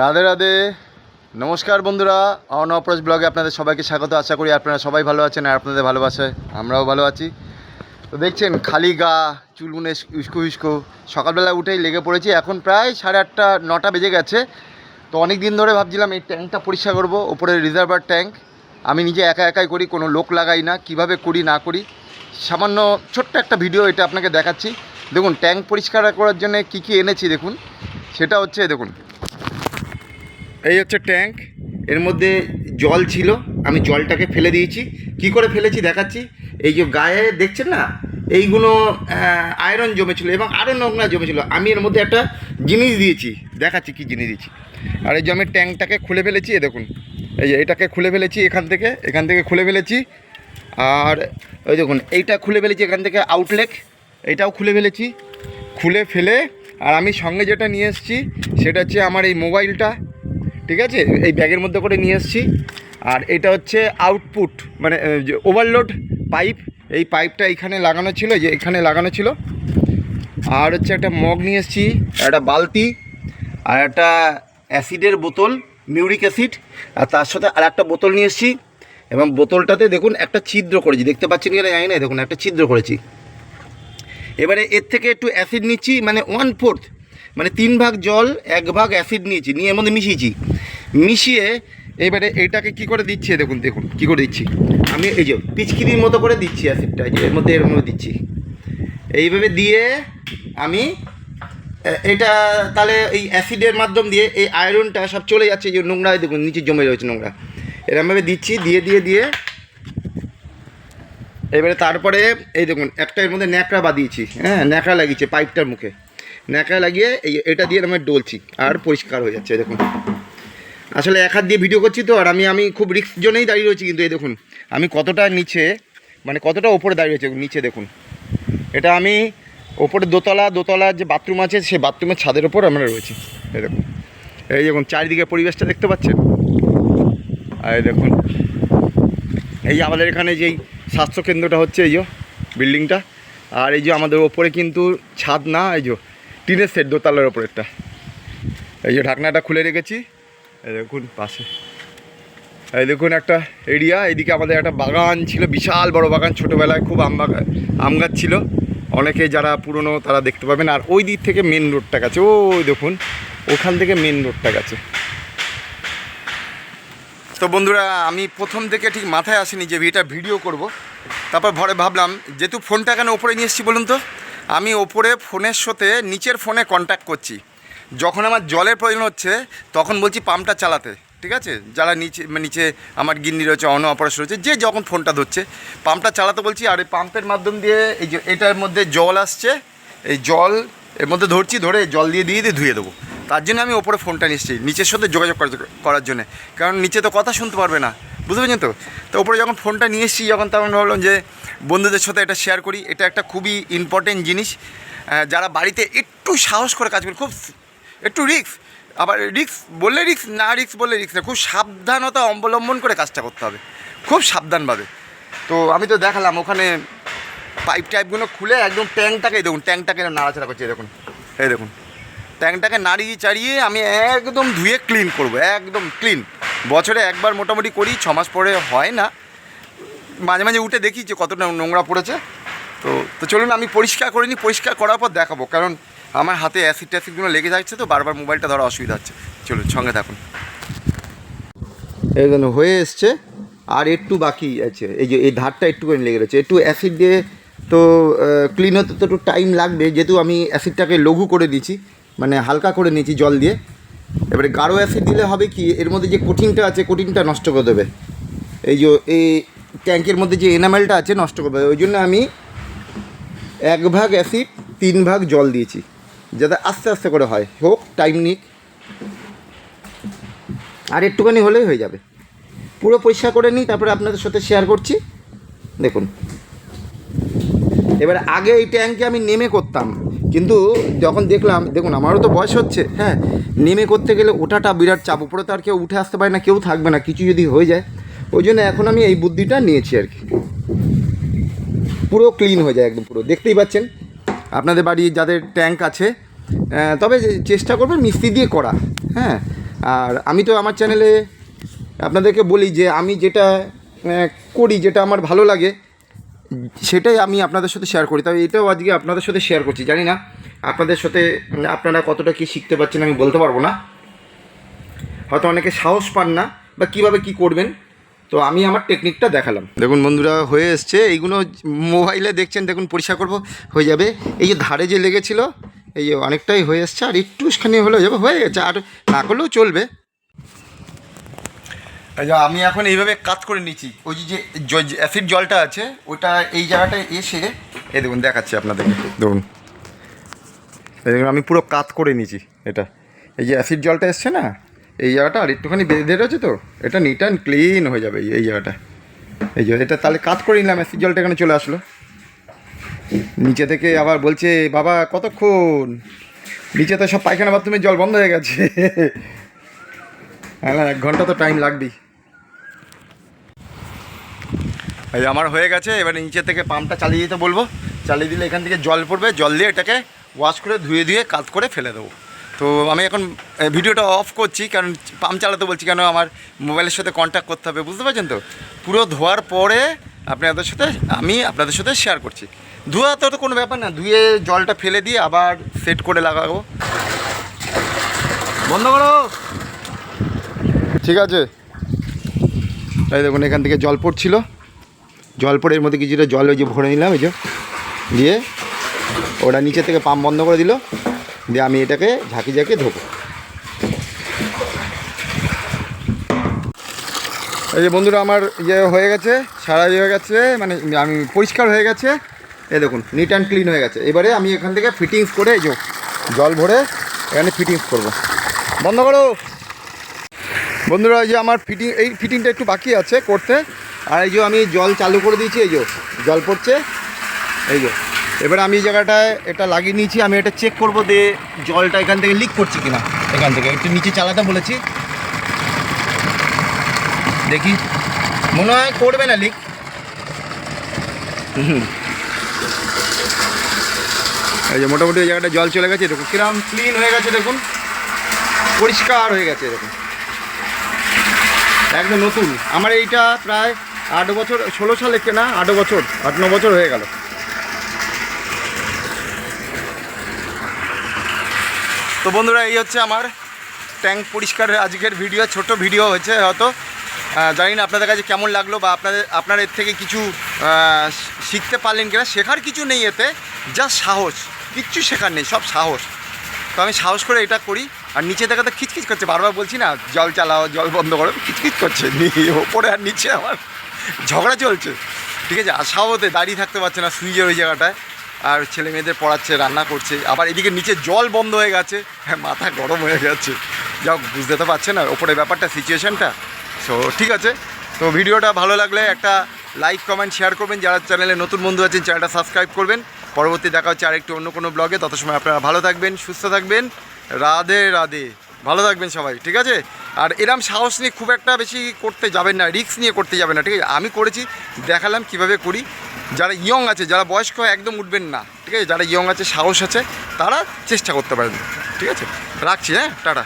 রাধে রাধে। নমস্কার বন্ধুরা অনপ্রজ ব্লগে আপনাদের সবাইকে স্বাগত। আশা করি আপনারা সবাই ভালো আছেন আর আপনাদের ভালোবাসায় আমরাও ভালো আছি। তো দেখছেন, খালি গা, চুলগুনে উস্কো উস্কো সকালবেলা উঠেই লেগে পড়েছি, এখন প্রায় সাড়ে আটটা, নটা বেজে গেছে। তো অনেক দিন ধরে ভাবছিলাম এই ট্যাঙ্কটা পরিষ্কার করব, ওপরে রিজার্ভার ট্যাঙ্ক। আমি নিজে একা একাই করি, কোনো লোক লাগাই না, কীভাবে করি না করি। সামান্য ছোট্ট একটা ভিডিও এটা আপনাকে দেখাচ্ছি। দেখুন, ট্যাঙ্ক পরিষ্কার করার জন্য কি কি এনেছি, দেখুন। সেটা হচ্ছে, দেখুন এই হচ্ছে ট্যাঙ্ক। এর মধ্যে জল ছিল, আমি জলটাকে ফেলে দিয়েছি। কি করে ফেলেছি দেখাচ্ছি? এই যে গায়ে দেখছেন না? এইগুলো আয়রন জমেছিল এবং আরও নোংরা জমেছিল। আমি এর মধ্যে একটা জিনিস দিয়েছি। দেখাচ্ছি কি জিনিস দিয়েছি। আর এই যে আমি ট্যাঙ্কটাকে খুলে ফেলেছি এ দেখুন। এই যে এটাকে খুলে ফেলেছি এখান থেকে এখান থেকে খুলে ফেলেছি। আর ওই দেখুন, এইটা খুলে ফেলেছি এখান থেকে আউটলেক এইটাও খুলে ফেলেছি। খুলে ফেলে, আর আমি সঙ্গে যেটা নিয়ে এসেছি, সেটা হচ্ছে আমার এই মোবাইলটা ঠিক আছে? এই ব্যাগের মধ্যে করে নিয়ে এসেছি। আর এটা হচ্ছে আউটপুট মানে ওভারলোড পাইপ এই পাইপটা এখানে লাগানো ছিল যে এখানে লাগানো ছিল। আর হচ্ছে একটা মগ নিয়ে এসেছি, একটা বালতি, আর একটা অ্যাসিডের বোতল মিউরিক অ্যাসিড আর তার সাথে আর একটা বোতল নিয়ে এসেছি। এবং বোতলটাতে দেখুন একটা ছিদ্র করেছি। দেখতে পাচ্ছেন কিনা জানি না, দেখুন একটা ছিদ্র করেছি। এবারে এর থেকে একটু অ্যাসিড নিচ্ছি মানে ওয়ান ফোর্থ মানে তিন ভাগ জল, এক ভাগ অ্যাসিড নিয়েছি, নিয়ে এর মধ্যে মিশিয়েছি। মিশিয়ে এবারে এইটাকে কি করে দিচ্ছি দেখুন দেখুন, কি করে দিচ্ছি? আমি এই যে পিচকিরির মতো করে দিচ্ছি অ্যাসিডটা যে এর মধ্যে এর মধ্যে দিচ্ছি। এইভাবে দিয়ে আমি এটা তাহলে এই অ্যাসিডের মাধ্যম দিয়ে এই আয়রনটা সব চলে যাচ্ছে যে নোংরা দেখুন, নিচে জমে রয়েছে নোংরা। এরমভাবে দিচ্ছি, দিয়ে দিয়ে দিয়ে। এবারে তারপরে এই দেখুন, একটা এর মধ্যে ন্যাকড়া বাঁধিয়েছি হ্যাঁ ন্যাকড়া লাগিয়েছে পাইপটার মুখে। ন্যাকড়া লাগিয়ে এই এটা দিয়ে আমি ডলছি, আর পরিষ্কার হয়ে যাচ্ছে দেখুন। আসলে এক হাত দিয়ে ভিডিও করছি তো, আর আমি আমি খুব রিস্ক জন্যই দাঁড়িয়ে রয়েছি কিন্তু, এই দেখুন, আমি কতটা নিচে মানে কতটা ওপরে দাঁড়িয়ে রয়েছে নিচে দেখুন। এটা আমি ওপরে দোতলা দোতলা যে বাথরুম আছে সেই বাথরুমের ছাদের ওপর আমরা রয়েছি, এই দেখুন। এই দেখুন, চারিদিকে পরিবেশটা দেখতে পাচ্ছেন? আর দেখুন, এই আমাদের এখানে যেই স্বাস্থ্যকেন্দ্রটা হচ্ছে, এই যে বিল্ডিংটা আর এই যে আমাদের ওপরে কিন্তু ছাদ না, এই যে টিনের সেট দোতলার ওপরেরটা এই যে ঢাকনাটা খুলে রেখেছি। দেখুন, পাশে। এই দেখুন একটা এরিয়া এইদিকে আমাদের একটা বাগান ছিল, বিশাল বড় বাগান, ছোটোবেলায় খুব আম আম গাছ ছিল। অনেকে যারা পুরনো, তারা দেখতে পাবেন। আর ওই দিক থেকে মেন রোডটা গেছে। ওই দেখুন, ওখান থেকে মেন রোডটা গেছে। তো বন্ধুরা, আমি প্রথম থেকে ঠিক মাথায় আসেনি যে এটা ভিডিও করব। তারপর ভরে ভাবলাম, যেহেতু ফোনটা কেন ওপরে নিয়ে এসেছি বলুন তো? আমি ওপরে ফোনের সাথে নিচের ফোনে কন্ট্যাক্ট করছি। যখন আমার জলের প্রয়োজন হচ্ছে, তখন বলছি পাম্পটা চালাতে, ঠিক আছে? যারা নিচে নিচে আমার গিন্নি রয়েছে অন অপারেশন রয়েছে, যে যখন ফোনটা ধরছে, পাম্পটা চালাতে বলছি, আর এই পাম্পের মাধ্যম দিয়ে এই যে, এটার মধ্যে জল আসছে, এই জল এর মধ্যে ধরছি, ধরে জল দিয়ে দিয়ে দিয়ে ধুয়ে দেবো। তার জন্য আমি ওপরে ফোনটা নিচ্ছি, নিচের সাথে যোগাযোগ করা- করার জন্য। কারণ নিচে তো কথা শুনতে পারবে না। বুঝতে পেরেছেন তো? তো ওপরে যখন ফোনটা নিয়ে এসেছি, যখন তখন ভাবলাম যে বন্ধুদের সাথে এটা শেয়ার করি। এটা একটা খুবই ইম্পর্টেন্ট জিনিস। যারা বাড়িতে একটু সাহস করে কাজ করে, খুব একটু রিস্ক আবার রিস্ক বললে রিস্ক না রিস্ক বললে রিস্ক না, খুব সাবধানতা অবলম্বন করে কাজটা করতে হবে। খুব সাবধানভাবে। তো আমি তো দেখালাম, ওখানে পাইপ টাইপগুলো খুলে একদম ট্যাঙ্কটাকে দেখুন ট্যাঙ্কটাকে নাড়াচাড়া করছে দেখুন, এই দেখুন। ট্যাঙ্কটাকে নাড়িয়ে চাড়িয়ে আমি একদম ধুয়ে ক্লিন করব, একদম ক্লিন বছরে একবার মোটামুটি করি, ছ মাস পরে হয় না। মাঝে মাঝে উঠে দেখি যে কতটা নোংরা পড়েছে। তো তো চলুন আমি পরিষ্কার করে নিই, পরিষ্কার করার পর দেখাবো। কারণ আমার হাতে অ্যাসিড ট্যাসিডগুলো লেগে যাচ্ছে তো, বারবার মোবাইলটা ধরা অসুবিধা হচ্ছে। চলুন, সঙ্গে থাকুন। এই হয়ে এসছে, আর একটু বাকি আছে। এই যে, এই ধারটা একটুখানি লেগে রয়েছে। একটু অ্যাসিড দিয়ে তো ক্লিন হতে তো একটু টাইম লাগবে। যেহেতু আমি অ্যাসিডটাকে লঘু করে দিয়েছি মানে হালকা করে নিয়েছি জল দিয়ে। এবারে গাঢ় অ্যাসিড দিলে হবে কি? এর মধ্যে যে কোটিংটা আছে কোটিংটা নষ্ট করে দেবে। এই যে, এই ট্যাঙ্কের মধ্যে যে এনামেলটা আছে, নষ্ট করে দেবে। ওই জন্য আমি এক ভাগ অ্যাসিড তিন ভাগ জল দিয়েছি। যাতে আস্তে আস্তে করে হয়। হোক টাইম নিক। আর একটুখানি হলেই হয়ে যাবে। পুরো পরিষ্কার করে নিই, তারপরে আপনাদের সাথে শেয়ার করছি। দেখুন। এবার আগে এই ট্যাঙ্কে আমি নেমে করতাম। কিন্তু যখন দেখলাম, দেখুন, আমারও তো বয়স হচ্ছে হ্যাঁ নেমে করতে গেলে ওঠাটা বিরাট চাপ, উপরে তো আর কেউ উঠে আসতে পারে না, কেউ থাকবে না, কিছু যদি হয়ে যায়, ওই জন্য এখন আমি এই বুদ্ধিটা নিয়েছি আর কি। পুরো ক্লিন হয়ে যায় একদম পুরো। দেখতেই পাচ্ছেন, আপনাদের বাড়ি যাদের ট্যাঙ্ক আছে তবে চেষ্টা করবেন মিস্ত্রি দিয়ে করা হ্যাঁ। আর আমি তো আমার চ্যানেলে আপনাদেরকে বলি যে, আমি যেটা করি, যেটা আমার ভালো লাগে সেটাই আমি আপনাদের সাথে শেয়ার করি। তবে এটাও আজকে আপনাদের সাথে শেয়ার করছি, জানি না আপনাদের সাথে আপনারা কতটা কি শিখতে পারছেন আমি বলতে পারব না। হয়তো অনেকে সাহস পান না বা কীভাবে কি করবেন। তো আমি আমার টেকনিকটা দেখালাম। দেখুন বন্ধুরা, হয়ে এসছে। এইগুলো মোবাইলে দেখছেন, দেখুন পরিষ্কার করব, হয়ে যাবে। এই যে ধারে যে লেগেছিল, এই অনেকটাই হয়ে এসছে। আর একটুখানি হলে হয়ে যাবে, হয়ে গেছে। আর না করলেও চলবে। যে আমি এখন এইভাবে কাজ করে নিচ্ছি। ওই যে অ্যাসিড জলটা আছে, ওটা এই জায়গাটায় এসে এই দেখুন, দেখাচ্ছি আপনাদেরকে। দেখুন। এই দেখুন, আমি পুরো কাত করে নিয়েছি এটা। এই যে অ্যাসিড জলটা এসছে না, এই জায়গাটা আর একটুখানি বেঁধে রয়েছে তো, এটা নিট অ্যান্ড ক্লিন হয়ে যাবে এই- জায়গাটা। এই যে এটা তাহলে কাত করে নিলাম, অ্যাসিড জলটা এখানে চলে আসলো। নিচে থেকে আবার বলছে, বাবা, কতক্ষণ? নিচে তো সব পায়খানা বাথরুমের জল বন্ধ হয়ে গেছে। হ্যাঁ এক ঘণ্টা তো টাইম লাগবেই। এই আমার হয়ে গেছে, এবারে নিচে থেকে পাম্পটা চালিয়ে দিতে বলব। চালিয়ে দিলে এখান থেকে জল পড়বে, জল দিয়ে এটাকে ওয়াশ করে, ধুয়ে ধুয়ে কাজ করে ফেলে দেবো। তো আমি এখন ভিডিওটা অফ করছি, কারণ পাম্প চালাতে বলছি কেন আমার মোবাইলের সাথে কন্ট্যাক্ট করতে হবে, বুঝতে পারছেন তো? পুরো ধোয়ার পরে আপনাদের সাথে, আমি আপনাদের সাথে শেয়ার করছি। ধোয়া তো কোনো ব্যাপার না, ধুয়ে জলটা ফেলে দিয়ে আবার সেট করে লাগাবো। বন্ধ করো। ঠিক আছে। এই দেখুন, এখান থেকে জল পড়ছিল। জল পড়ে এর মধ্যে কিছুটা জল ওই যে ভরে নিলাম, এই যে। দিয়ে ওটা নিচে থেকে পাম্প বন্ধ করে দিল। দিয়ে আমি এটাকে ঝাঁকি ঝাঁকি ধোবো। এই যে বন্ধুরা, আমার ইয়ে হয়ে গেছে, সারা ইয়ে হয়ে গেছে মানে আমি পরিষ্কার হয়ে গেছে। এই দেখুন নিট অ্যান্ড ক্লিন হয়ে গেছে। এবারে আমি এখান থেকে ফিটিংস করে এই জল ভরে এখানে ফিটিংস করব। বন্ধ করো। বন্ধুরা, এই যে আমার ফিটিং এই ফিটিংটা একটু বাকি আছে করতে। আর এই যে আমি জল চালু করে দিয়েছি, এই যে জল পড়ছে। এই যে, এবার আমি এই জায়গাটায় এটা লাগিয়ে নিয়েছি, আমি এটা চেক করব যে জলটা এখান থেকে লিক করছে কিনা। এখান থেকে, একটু নিচে চালাতে বলেছি। দেখি, মনে হয় করবে না লিক এই যে মোটামুটি এই জায়গাটা জল চলে গেছে দেখুন কিরম ক্লিন হয়ে গেছে, দেখুন। পরিষ্কার হয়ে গেছে, দেখুন। একদম নতুন। আমার এইটা প্রায় আট বছর, ষোলো সালে কেনা, আট বছর, আট, ন বছর হয়ে গেল। তো বন্ধুরা, এই হচ্ছে আমার ট্যাঙ্ক পরিষ্কারের আজকের ভিডিও, ছোট ভিডিও হয়েছে হয়তো। জানি না আপনাদের কাছে কেমন লাগল বা আপনাদের, আপনার এর থেকে কিছু শিখতে পারলেন কিনা। শেখার কিছু নেই এতে, যা সাহস, কিচ্ছু শেখার নেই, সব সাহস। তো আমি সাহস করে এটা করি, আর নিচে দেখা তো খিচখিচ করছে। বারবার বলছি না, জল চালাও, জল বন্ধ করো, খিচখিচ করছে। ওপরে আর নিচে আমার ঝগড়া চলছে। ঠিক আছে, আর সাহতে দাঁড়িয়ে থাকতে পারছে না সুইচের ওই জায়গাটায়। আর ছেলে মেয়েদের পড়াচ্ছে, রান্না করছে। আবার এদিকে নিচে জল বন্ধ হয়ে গেছে হ্যাঁ মাথা গরম হয়ে গেছে। যাও বুঝতে তো পারছে না, ওপরে ব্যাপারটা, সিচুয়েশনটা। সো, ঠিক আছে। তো ভিডিওটা ভালো লাগলে একটা লাইক, কমেন্ট, শেয়ার করবেন। যারা চ্যানেলে নতুন বন্ধু আছেন, চ্যানেলটা সাবস্ক্রাইব করবেন। পরবর্তী দেখা হচ্ছে আরেকটু অন্য কোনো ব্লগে। তত সময় আপনারা ভালো থাকবেন, সুস্থ থাকবেন। রাধে রাধে। ভালো থাকবেন সবাই, ঠিক আছে? আর এরম সাহস নিয়ে খুব একটা বেশি করতে যাবেন না রিক্স নিয়ে করতে যাবেন না, ঠিক আছে? আমি করেছি, দেখালাম কীভাবে করি। যারা ইয়ং আছে, যারা বয়স্ক, একদম উঠবেন না, ঠিক আছে? যারা ইয়ং আছে, সাহস আছে, তারা চেষ্টা করতে পারেন, ঠিক আছে? রাখছি হ্যাঁ? টাটা।